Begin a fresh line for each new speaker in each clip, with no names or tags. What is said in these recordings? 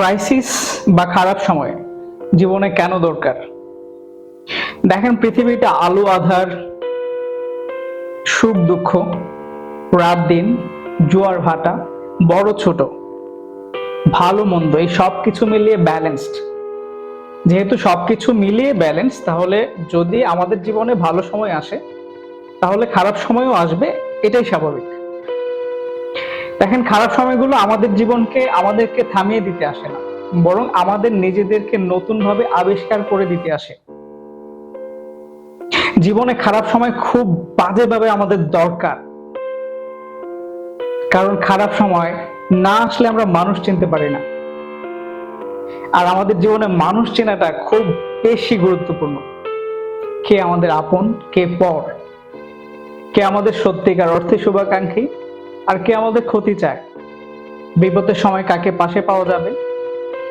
Crisis বা খারাপ সময় জীবনে কেন দরকার? দেখেন পৃথিবীটা আলো, আধার, সুখ, দুঃখ, রাত, দিন, জোয়ার, ভাটা, বড়, ছোট, ভালো, মন্দ, এই সব কিছু মিলিয়ে ব্যালেন্সড যেহেতু সব কিছু মিলিয়ে ব্যালেন্স তাহলে যদি আমাদের জীবনে ভালো সময় আসে, তাহলে খারাপ সময়ও আসবে, এটাই স্বাভাবিক। দেখেন, খারাপ সময়গুলো আমাদের জীবনকে, আমাদেরকে থামিয়ে দিতে আসে না। বরং আমাদের নিজেদেরকে নতুনভাবে আবিষ্কার করে দিতে আসে। জীবনে খারাপ সময় খুব বাজেভাবে আমাদের দরকার। কারণ খারাপ সময় না আসলে আমরা মানুষ চিনতে পারি না। আর আমাদের জীবনে মানুষ চেনাটা খুব বেশি গুরুত্বপূর্ণ। কে আমাদের আপন, কে পর। কে আমাদের সত্যিকার অর্থে শুভাকাঙ্ক্ষী আর কে আমাদের ক্ষতি চায়? বিপদের সময় কাকে পাশে পাওয়া যাবে?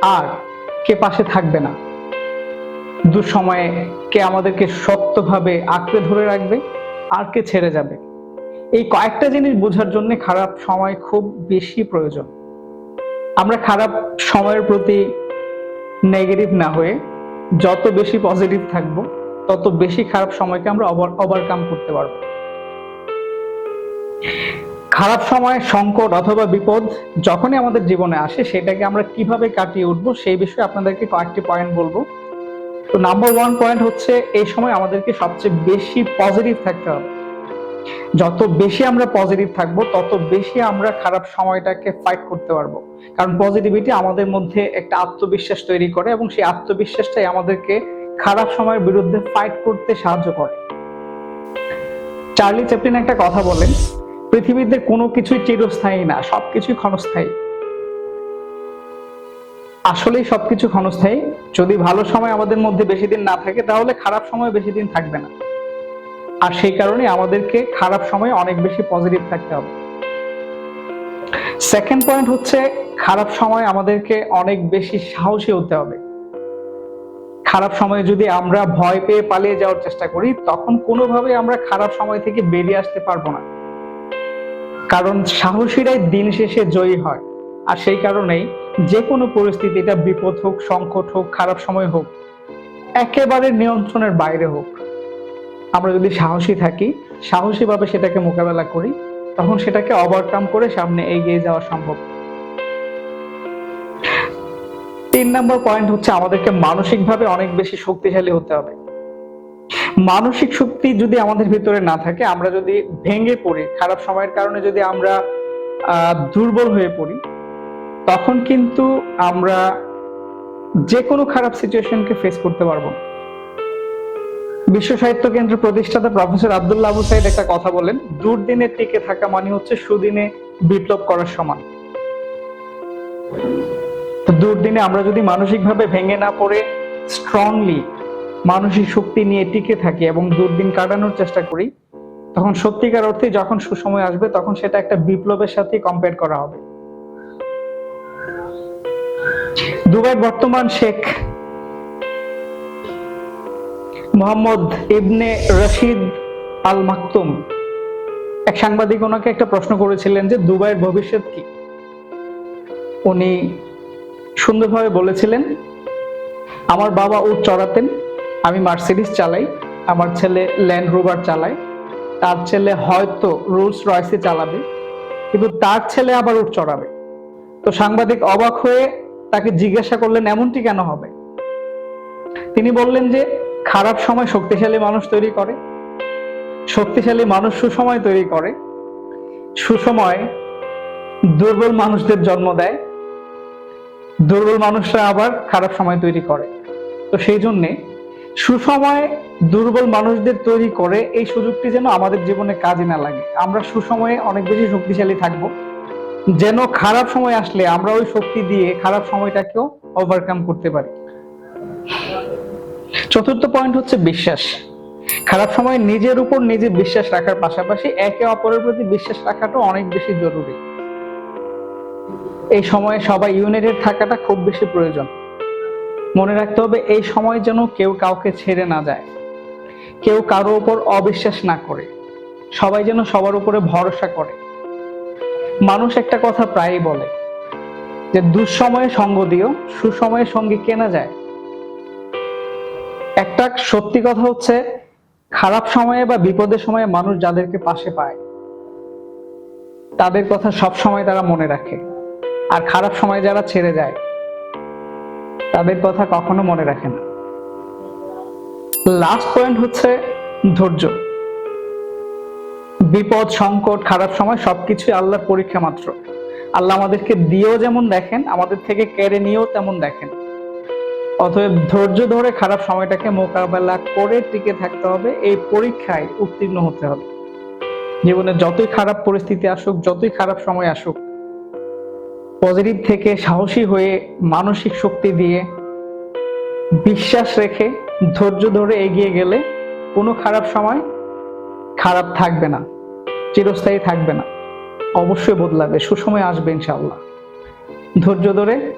আর কে পাশে থাকবে না? দুঃসময়ে কে আমাদেরকে শক্তভাবে আঁকড়ে ধরে রাখবে? আর কে ছেড়ে যাবে? এই কয়েকটা জিনিস বোঝার জন্য খারাপ সময় খুব বেশি প্রয়োজন। আমরা খারাপ সময়ের প্রতি নেগেটিভ না হয়ে যত বেশি পজিটিভ থাকব, তত বেশি খারাপ সময়কে আমরা ওভারকাম করতে পারব। খারাপ সময়, সংকট অথবা বিপদ যখনই আমাদের জীবনে আসে, সেটাকে আমরা কীভাবে কাটিয়ে উঠবো, সেই বিষয়ে আপনাদেরকে কয়েকটি পয়েন্ট বলব। তো নাম্বার ওয়ান পয়েন্ট হচ্ছে, এই সময় আমাদেরকে সবচেয়ে বেশি পজিটিভ থাকতে হবে। যত বেশি আমরা পজিটিভ থাকব, তত বেশি আমরা খারাপ সময়টাকে ফাইট করতে পারব। কারণ পজিটিভিটি আমাদের মধ্যে একটা আত্মবিশ্বাস তৈরি করে এবং সেই আত্মবিশ্বাসটাই আমাদেরকে খারাপ সময়ের বিরুদ্ধে ফাইট করতে সাহায্য করে। চার্লি চ্যাপলিন একটা কথা বলেন পৃথিবীতে কোনো কিছুই চিরস্থায়ী না, সবকিছুই ক্ষণস্থায়ী। আসলেই সবকিছু ক্ষণস্থায়ী। যদি ভালো সময় আমাদের মধ্যে বেশি দিন না থাকে, তাহলে খারাপ সময় বেশি দিন থাকবে না। আর সেই কারণে আমাদেরকে খারাপ সময় অনেক বেশি পজিটিভ থাকতে হবে। সেকেন্ড পয়েন্ট হচ্ছে, খারাপ সময় আমাদেরকে অনেক বেশি সাহসী হতে হবে। খারাপ সময়ে যদি আমরা ভয় পেয়ে পালিয়ে যাওয়ার চেষ্টা করি, তখন কোনোভাবে আমরা খারাপ সময় থেকে বেরিয়ে আসতে পারব না। কারণ সাহসীরাই দিন শেষে জয়ী হয়। আর সেই কারণেই যে কোনো পরিস্থিতিটা বিপদ হোক, সংকট হোক, খারাপ সময় হোক, একেবারে নিয়ন্ত্রণের বাইরে হোক। আমরা যদি সাহসী থাকি, সাহসীভাবে সেটাকে মোকাবেলা করি, তখন সেটাকে ওভারকাম করে সামনে এগিয়ে যাওয়া সম্ভব। তিন নম্বর পয়েন্ট হচ্ছে আমাদেরকে মানসিকভাবে অনেক বেশি শক্তিশালী হতে হবে। মানসিক শক্তি যদি আমাদের ভিতরে না থাকে, আমরা যদি ভেঙে পড়ি, খারাপ সময়ের কারণে যদি আমরা দুর্বল হয়ে পড়ি, তখন কিন্তু আমরা যে কোনো খারাপ সিচুয়েশনকে ফেস করতে পারব বিশ্ব সাহিত্য কেন্দ্র প্রতিষ্ঠাতা প্রফেসর আব্দুল্লাহ আবু সাইদ একটা কথা বলেন, দুর্দিনে টিকে থাকা মানে হচ্ছে সুদিনে বিপ্লব করার সমান। দুর্দিনে আমরা যদি মানসিকভাবে ভেঙে না পড়ে স্ট্রংলি মানসিক শক্তি নিয়ে টিকে থাকি এবং দুর্দিন কাটানোর চেষ্টা করি, তখন সত্যিকার অর্থে যখন সুসময় আসবে, তখন সেটা একটা বিপ্লবের সাথে কম্পেয়ার করা হবে। দুবাই বর্তমান শেখ মোহাম্মদ ইবনে রশিদ আল মাকতুম এক সাংবাদিক ওনাকে একটা প্রশ্ন করেছিলেন যে, দুবাইয়ের ভবিষ্যৎ কি? উনি সুন্দরভাবে বলেছিলেন, আমার বাবা উট চড়াতেন আমি মার্সিডিস চালাই, আমার ছেলে ল্যান্ড রোভার চালায়, তার ছেলে হয়তো রোলস রয়েসে চালাবে, কিন্তু তার ছেলে আবার উঠ চড়াবে। তো সাংবাদিক অবাক হয়ে তাকে জিজ্ঞাসা করলেন, এমনটি কেন হবে? তিনি বললেন যে, খারাপ সময় শক্তিশালী মানুষ তৈরি করে, শক্তিশালী মানুষ সুসময় তৈরি করে, সুসময় দুর্বল মানুষদের জন্ম দেয়, দুর্বল মানুষরা আবার খারাপ সময় তৈরি করে। তো সেই জন্যে সুসময় দুর্বল মানুষদের তৈরি করে এই সুযোগটি যেন আমাদের জীবনে কাজে না লাগে। আমরা সুসময়ে অনেক বেশি শক্তিশালী থাকব। যেন খারাপ সময় আসলে আমরা ওই শক্তি দিয়ে খারাপ সময়টাকেও ওভারকাম করতে পারি। চতুর্থ পয়েন্ট হচ্ছে বিশ্বাস। খারাপ সময় নিজের উপর নিজে বিশ্বাস রাখার পাশাপাশি একে অপরের প্রতি বিশ্বাস রাখাটা অনেক বেশি জরুরি। এই সময়ে সবাই ইউনাইটেড থাকাটা খুব বেশি প্রয়োজন। মনে রাখতে হবে, এই সময় যেন কেউ কাউকে ছেড়ে না যায়। কেউ কারও উপর অবিশ্বাস না করে। সবাই যেন সবার উপরে ভরসা করে। মানুষ একটা কথা প্রায়ই বলে যে, দুঃসময়ে সঙ্গ দিও, সুসময়ে সঙ্গী কেনা যায়। একটা সত্যি কথা হচ্ছে, খারাপ সময়ে বা বিপদের সময়ে মানুষ যাদেরকে পাশে পায়, তাদের কথা সব সময় তারা মনে রাখে। আর খারাপ সময় যারা ছেড়ে যায় তাদের কথা কখনো মনে রাখে না। লাস্ট পয়েন্ট হচ্ছে ধৈর্য। বিপদ, সংকট, খারাপ সময় সবকিছুই আল্লাহর পরীক্ষা মাত্র। আল্লাহ আমাদেরকে দিয়েও যেমন দেখেন, আমাদের থেকে কেড়ে নিয়েও তেমন দেখেন। অতএব ধৈর্য ধরে খারাপ সময়টাকে মোকাবেলা করে টিকে থাকতে হবে, এই পরীক্ষায় উত্তীর্ণ হতে হবে। জীবনে যতই খারাপ পরিস্থিতি আসুক, যতই খারাপ সময় আসুক পজিটিভ থেকে সাহসী হয়ে মানসিক শক্তি দিয়ে বিশ্বাস রেখে ধৈর্য ধরে এগিয়ে গেলে কোনো খারাপ সময় খারাপ থাকবে না, চিরস্থায়ী থাকবে না। অবশ্যই বদলাবে, সুসময় আসবে ইনশাআল্লাহ। ধৈর্য ধরে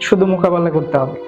শুধু মোকাবেলা করতে হবে।